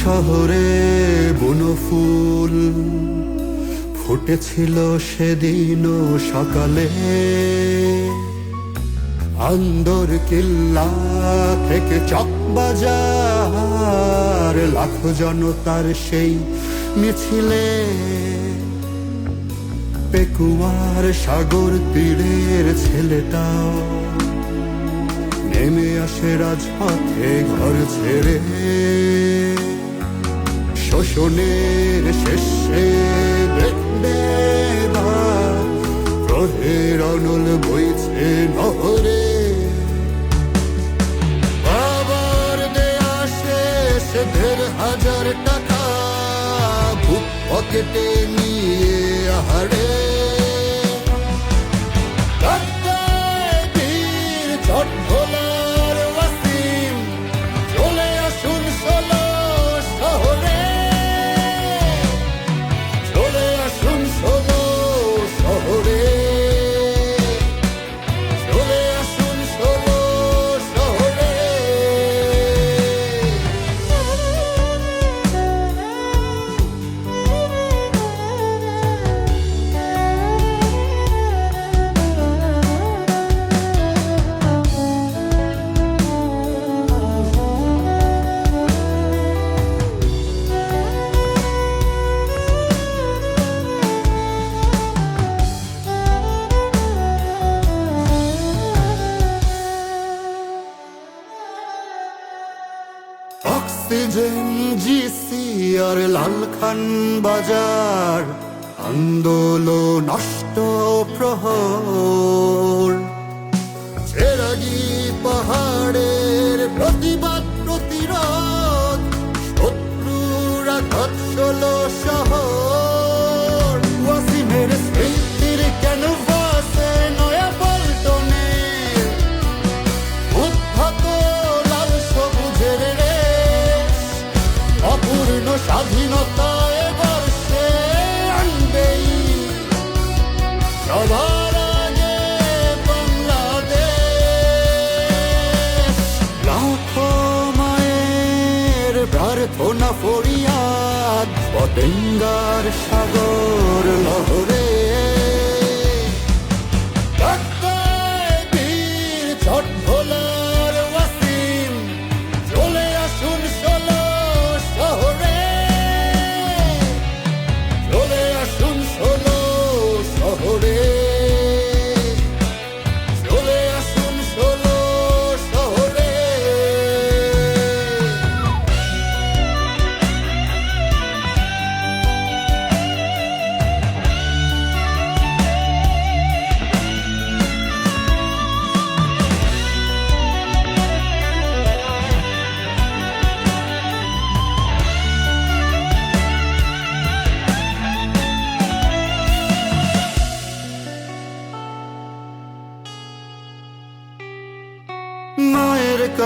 শহরে বনফুল ফুটেছিল সেদিনও সকালে। আন্দর কিল্লা থেকে চকবাজার লাখো জনতার সেই মিছিলে। পেকুয়ার সাগর তীরের ছেলেটাও নেমে আসে রাজপথে ঘর ছেড়ে। শোষণের শেষে দেখবে প্রহের অনল বইছে নহরে। বাবার দেয়া শেষ দেড় হাজার টাকা বুক পকেটে নিয়ে আহারে। অক্সিজেন জিসি আর লালখান বাজার আন্দোলন নষ্ট প্রহর। চেরাগি পাহাড়ের প্রতিবাদ প্রার্থনা ফরিয়াদ পতেঙ্গার সাগর লহরে।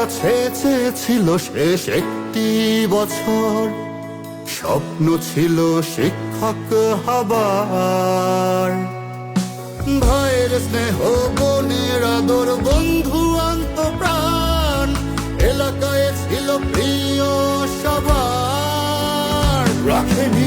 চেয়েছিল শেষ একটি বছর। স্বপ্ন ছিল শিক্ষক হবার। ভাইয়ের স্নেহ বোনের আদর, বন্ধু আন্ত প্রাণ এলাকায় ছিল প্রিয় সবার। রাখেনি